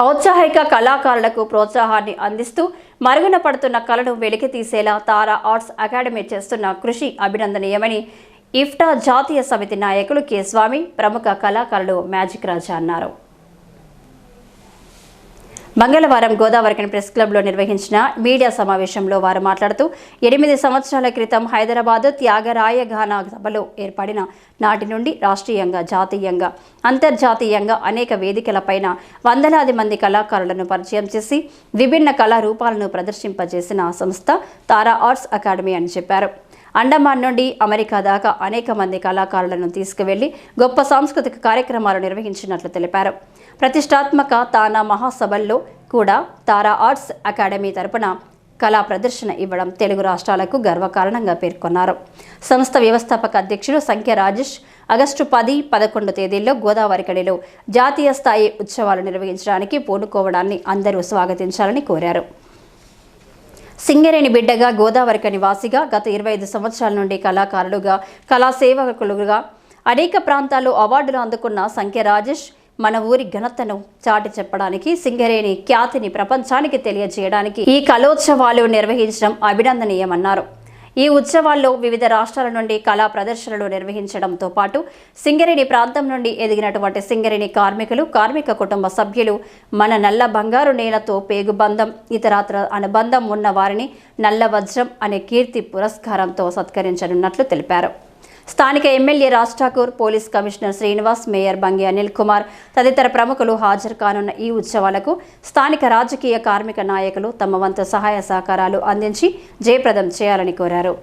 ఔత్సాహిక కళాకారులకు ప్రోత్సాహాన్ని అందిస్తూ మరుగున పడుతున్న కళను వెలికి తీసేలా తారా ఆర్ట్స్ అకాడమీ చేస్తున్న కృషి అభినందనీయమని ఇఫ్టా జాతీయ సమితి నాయకులు కె స్వామి ప్రముఖ కళాకారులు మ్యాజిక్ రాజా అన్నారు. మంగళవారం గోదావరికన్ ప్రెస్ క్లబ్లో నిర్వహించిన మీడియా సమావేశంలో వారు మాట్లాడుతూ ఎనిమిది సంవత్సరాల క్రితం హైదరాబాద్ త్యాగరాయ ఘానా సభలో ఏర్పడిన నాటి నుండి రాష్ట్రీయంగా జాతీయంగా అంతర్జాతీయంగా అనేక వేదికలపైన వందలాది మంది కళాకారులను పరిచయం చేసి విభిన్న కళారూపాలను ప్రదర్శింపజేసిన సంస్థ తారా ఆర్ట్స్ అకాడమీ అని చెప్పారు. అండమాన్ నుండి అమెరికా దాకా అనేక మంది కళాకారులను తీసుకువెళ్ళి గొప్ప సాంస్కృతిక కార్యక్రమాలు నిర్వహించినట్లు తెలిపారు. ప్రతిష్టాత్మక తానా మహాసభల్లో కూడా తారా ఆర్ట్స్ అకాడమీ తరపున కళా ప్రదర్శన ఇవ్వడం తెలుగు రాష్ట్రాలకు గర్వకారణంగా పేర్కొన్నారు. సంస్థ వ్యవస్థాపక అధ్యక్షులు సంఖ్య రాజేష్ ఆగస్టు పది పదకొండు తేదీల్లో గోదావరి కడిలో జాతీయ స్థాయి ఉత్సవాలు నిర్వహించడానికి పూనుకోవడాన్ని అందరూ స్వాగతించాలని కోరారు. సింగరేణి బిడ్డగా గోదావరిక నివాసిగా గత ఇరవై ఐదు సంవత్సరాల నుండి కళాకారులుగా కళాసేవకులుగా అనేక ప్రాంతాల్లో అవార్డులు అందుకున్న సంఖ్య రాజేష్ మన ఊరి ఘనతను చాటి చెప్పడానికి సింగరేణి ఖ్యాతిని ప్రపంచానికి తెలియజేయడానికి ఈ కళోత్సవాలు నిర్వహించడం అభినందనీయమన్నారు. ఈ ఉత్సవాల్లో వివిధ రాష్ట్రాల నుండి కళా ప్రదర్శనలు నిర్వహించడంతో పాటు సింగరేణి ప్రాంతం నుండి ఎదిగినటువంటి సింగరేణి కార్మికులు కార్మిక కుటుంబ సభ్యులు మన నల్ల బంగారు నేలతో పేగుబంధం ఇతరత్ర అనుబంధం ఉన్న వారిని నల్ల వజ్రం అనే కీర్తి పురస్కారంతో సత్కరించనున్నట్లు తెలిపారు. స్థానిక MLA Raj Thakur police commissioner Srinivas mayor Bangi Anil Kumar తదితర ప్రముఖులు హాజరు కానున్న ఈ ఉత్సవాలకు స్థానిక రాజకీయ కార్మిక నాయకులు తమ వంతు సహాయ సహకారాలు అందించి జయప్రదం చేయాలని కోరారు.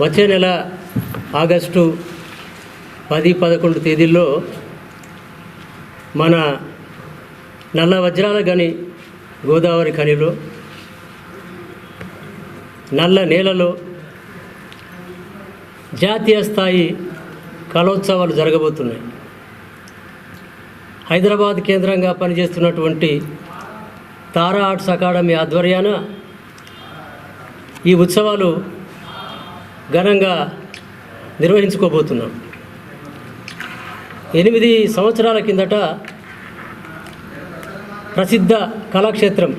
వచ్చే నెల ఆగస్టు పది పదకొండు తేదీల్లో మన నల్ల వజ్రాల గని గోదావరి ఖనిలో నల్ల నేలలో జాతీయ స్థాయి కళోత్సవాలు జరగబోతున్నాయి. హైదరాబాద్ కేంద్రంగా పనిచేస్తున్నటువంటి తారా ఆర్ట్స్ అకాడమీ ఆధ్వర్యాన ఈ ఉత్సవాలు ఘనంగా నిర్వహించుకోబోతున్నాం. ఎనిమిది సంవత్సరాల కిందట ప్రసిద్ధ కళాక్షేత్రం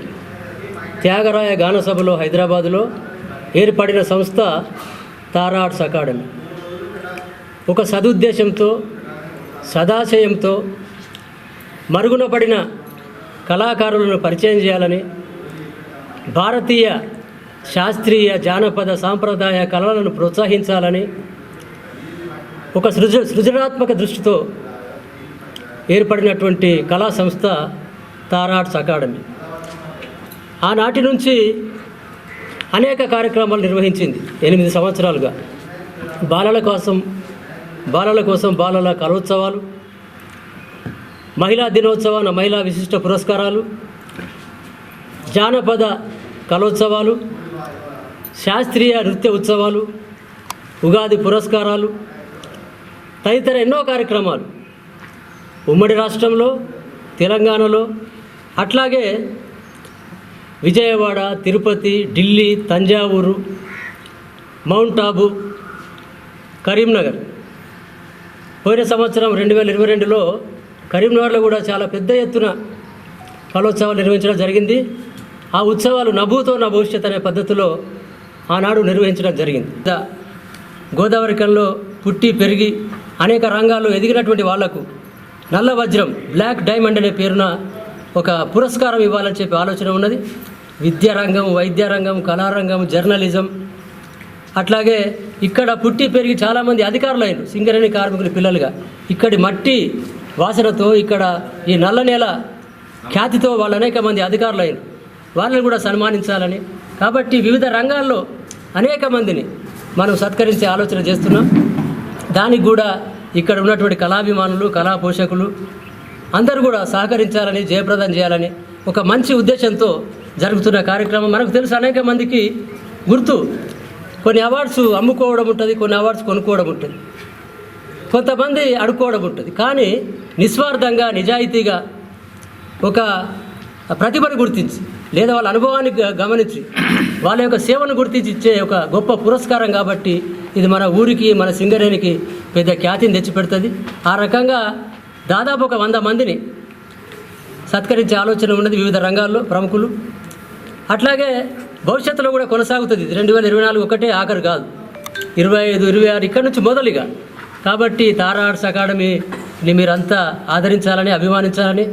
త్యాగరాయ గాన సభలో హైదరాబాదులో ఏర్పడిన సంస్థ తారా ఆర్ట్స్ అకాడమీ. ఒక సదుద్దేశంతో సదాశయంతో మరుగున పడిన కళాకారులను పరిచయం చేయాలని భారతీయ శాస్త్రీయ జానపద సాంప్రదాయ కళలను ప్రోత్సహించాలని ఒక సృజ సృజనాత్మక దృష్టితో ఏర్పడినటువంటి కళా సంస్థ తారాట్స్ అకాడమీ. ఆనాటి నుంచి అనేక కార్యక్రమాలు నిర్వహించింది. ఎనిమిది సంవత్సరాలుగా. బాలల కోసం బాలల కోసం బాలల కలోత్సవాలు మహిళా దినోత్సవాన మహిళా విశిష్ట పురస్కారాలు జానపద కలోత్సవాలు శాస్త్రీయ నృత్య ఉత్సవాలు ఉగాది పురస్కారాలు తదితర ఎన్నో కార్యక్రమాలు. ఉమ్మడి రాష్ట్రంలో తెలంగాణలో అట్లాగే విజయవాడ తిరుపతి ఢిల్లీ తంజావూరు మౌంట్ ఆబు కరీంనగర్. పోయిన సంవత్సరం రెండు వేల ఇరవై రెండులో కరీంనగర్లో కూడా చాలా పెద్ద ఎత్తున కళోత్సవాలు నిర్వహించడం జరిగింది. ఆ ఉత్సవాలు నభూతో నా భవిష్యత్ అనే పద్ధతిలో ఆనాడు నిర్వహించడం జరిగింది. గోదావరి కల్లో పుట్టి పెరిగి అనేక రంగాల్లో ఎదిగినటువంటి వాళ్ళకు నల్ల వజ్రం బ్లాక్ డైమండ్ అనే పేరున ఒక పురస్కారం ఇవ్వాలని చెప్పి ఆలోచన ఉన్నది. విద్యారంగం వైద్యరంగం కళారంగం జర్నలిజం. అట్లాగే ఇక్కడ పుట్టి పెరిగి చాలామంది అధికారులు అయినారు సింగరేణి కార్మికులు పిల్లలుగా ఇక్కడి మట్టి వాసనతో ఇక్కడ ఈ నల్ల నేల ఖ్యాతితో వాళ్ళు అనేక మంది అధికారులు అయినారు వాళ్ళని కూడా సన్మానించాలని. కాబట్టి వివిధ రంగాల్లో అనేక మందిని మనం సత్కరించే ఆలోచన చేస్తున్నాం. దానికి కూడా ఇక్కడ ఉన్నటువంటి కళాభిమానులు కళా పోషకులు అందరూ కూడా సహకరించాలని జయప్రదం చేయాలని ఒక మంచి ఉద్దేశంతో జరుగుతున్న కార్యక్రమం. మనకు తెలుసు అనేక మందికి గుర్తు కొన్ని అవార్డ్స్ అమ్ముకోవడం ఉంటుంది కొన్ని అవార్డ్స్ కొనుక్కోవడం ఉంటుంది. కొంతమంది అడుక్కోవడం ఉంటుంది. కానీ నిస్వార్థంగా నిజాయితీగా ఒక ప్రతిభను గుర్తించి లేదా వాళ్ళ అనుభవాన్ని గమనించి వాళ్ళ యొక్క సేవను గుర్తించి ఇచ్చే ఒక గొప్ప పురస్కారం కాబట్టి ఇది మన ఊరికి మన సింగరేణికి పెద్ద ఖ్యాతిని తెచ్చిపెడుతుంది. ఆ రకంగా దాదాపు ఒక వంద మందిని సత్కరించే ఆలోచన ఉన్నది వివిధ రంగాల్లో ప్రముఖులు. అట్లాగే భవిష్యత్తులో కూడా కొనసాగుతుంది. రెండు వేల ఇరవై నాలుగు ఒకటే ఆఖరు కాదు. ఇరవై ఐదు ఇరవై ఆరు ఇక్కడ నుంచి మొదలుగా. కాబట్టి తారా ఆర్ట్స్ అకాడమీని మీరంతా ఆదరించాలని అభిమానించాలని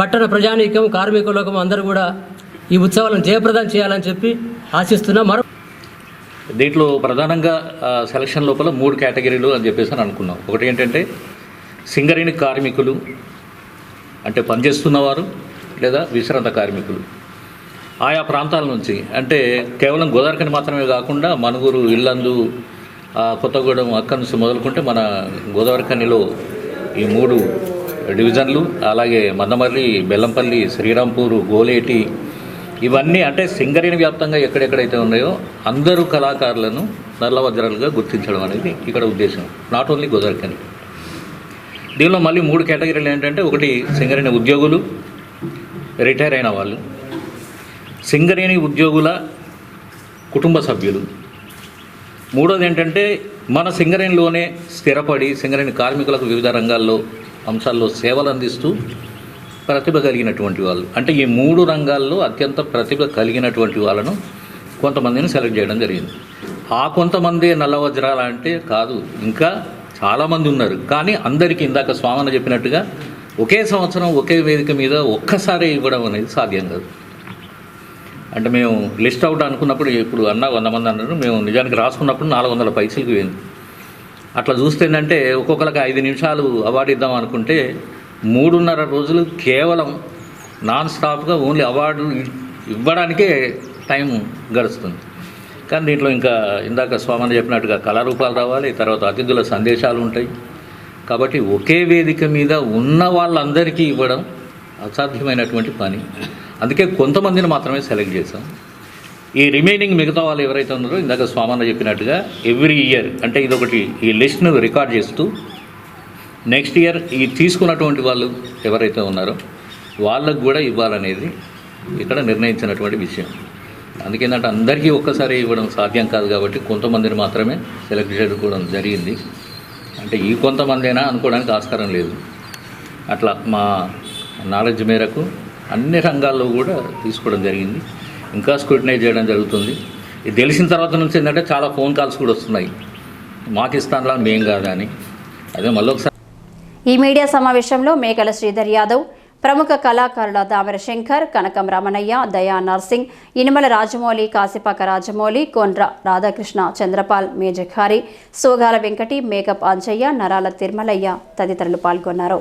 పట్టణ ప్రజానీకం కార్మిక లోకం అందరూ కూడా ఈ ఉత్సవాలను జయప్రదం చేయాలని చెప్పి ఆశిస్తున్నా. మరో దీంట్లో ప్రధానంగా సెలక్షన్ లోపల మూడు కేటగిరీలు అని చెప్పేసి అనుకున్నాం. ఒకటి ఏంటంటే సింగరేణి కార్మికులు అంటే పనిచేస్తున్నవారు లేదా విశ్రాంత కార్మికులు. ఆయా ప్రాంతాల నుంచి అంటే కేవలం గోదావరికని మాత్రమే కాకుండా మనుగురు ఇల్లందు కొత్తగూడెం అక్కడి నుంచి మొదలుకుంటే మన గోదావరికనిలో ఈ మూడు డివిజన్లు అలాగే మందమర్రి బెల్లంపల్లి శ్రీరాంపూర్ గోలేటి ఇవన్నీ అంటే సింగరేణి వ్యాప్తంగా ఎక్కడెక్కడైతే ఉన్నాయో అందరూ కళాకారులను నల్లవజ్రాలుగా గుర్తించడం అనేది ఇక్కడ ఉద్దేశం. నాట్ ఓన్లీ గోదావరికని. దీనిలో మళ్ళీ మూడు కేటగిరీలు ఏంటంటే ఒకటి సింగరేణి ఉద్యోగులు రిటైర్ అయిన వాళ్ళు సింగరేణి ఉద్యోగుల కుటుంబ సభ్యులు. మూడోది ఏంటంటే మన సింగరేణిలోనే స్థిరపడి సింగరేణి కార్మికులకు వివిధ రంగాల్లో అంశాల్లో సేవలు అందిస్తూ ప్రతిభ కలిగినటువంటి వాళ్ళు. అంటే ఈ మూడు రంగాల్లో అత్యంత ప్రతిభ కలిగినటువంటి వాళ్ళను కొంతమందిని సెలెక్ట్ చేయడం జరిగింది. ఆ కొంతమంది నల్ల వజ్రాలంటే కాదు ఇంకా చాలామంది ఉన్నారు. కానీ అందరికీ ఇందాక స్వామన్న చెప్పినట్టుగా ఒకే సంవత్సరం ఒకే వేదిక మీద ఒక్కసారి ఇవ్వడం అనేది సాధ్యం కాదు. అంటే మేము లిస్ట్ అవుట్ అనుకున్నప్పుడు ఇప్పుడు అన్న వంద మంది అన్నారు. మేము నిజానికి రాసుకున్నప్పుడు నాలుగు వందల పైసలకు పోయింది అట్లా చూస్తే ఏంటంటే ఒక్కొక్కరికి ఐదు నిమిషాలు అవార్డు ఇద్దాం అనుకుంటే మూడున్నర రోజులు కేవలం నాన్ స్టాప్గా ఓన్లీ అవార్డు ఇవ్వడానికే టైం గడుస్తుంది. కానీ దీంట్లో ఇంకా ఇందాక స్వామని చెప్పినట్టుగా కళారూపాలు రావాలి తర్వాత అతిథుల సందేశాలు ఉంటాయి. కాబట్టి ఒకే వేదిక మీద ఉన్న వాళ్ళందరికీ ఇవ్వడం అసాధ్యమైనటువంటి పని. అందుకే కొంతమందిని మాత్రమే సెలెక్ట్ చేశాం. ఈ రిమైనింగ్ మిగతా వాళ్ళు ఎవరైతే ఉన్నారో ఇందాక స్వామన్న చెప్పినట్టుగా ఎవ్రీ ఇయర్ అంటే ఇదొకటి ఈ లిస్ట్ను రికార్డ్ చేస్తూ నెక్స్ట్ ఇయర్ ఈ తీసుకున్నటువంటి వాళ్ళు ఎవరైతే ఉన్నారో వాళ్ళకు కూడా ఇవ్వాలనేది ఇక్కడ నిర్ణయించినటువంటి విషయం. అందుకేంటంటే అందరికీ ఒక్కసారి ఇవ్వడం సాధ్యం కాదు కాబట్టి కొంతమందిని మాత్రమే సెలెక్ట్ చేసుకోవడం జరిగింది. అంటే ఈ కొంతమందైనా అనుకోవడానికి ఆస్కారం లేదు. అట్లా మా నాలెడ్జ్ మేరకు అన్ని రంగాల్లో కూడా తీసుకోవడం జరిగింది. ఇంకా స్క్రూటినైజ్ చేయడం జరుగుతుంది. ఇది తెలిసిన తర్వాత నుంచి ఏంటంటే చాలా ఫోన్ కాల్స్ కూడా వస్తున్నాయి. మాకిస్తాన్లా మేం కాదని అదే మళ్ళీ ఒకసారి ఈ మీడియా సమావేశంలో మేకల శ్రీధర్ యాదవ్ ప్రముఖ కళాకారుల దామెర శంకర్ కనకం రమణయ్య దయా నర్సింగ్ ఇనుమల రాజమౌళి కాసిపాక రాజమౌళి కొండ్ర రాధాకృష్ణ చంద్రపాల్ మేజఖారి సోగాల వెంకటి మేకప్ అంజయ్య నరాల తిరుమలయ్య తదితరులు పాల్గొన్నారు.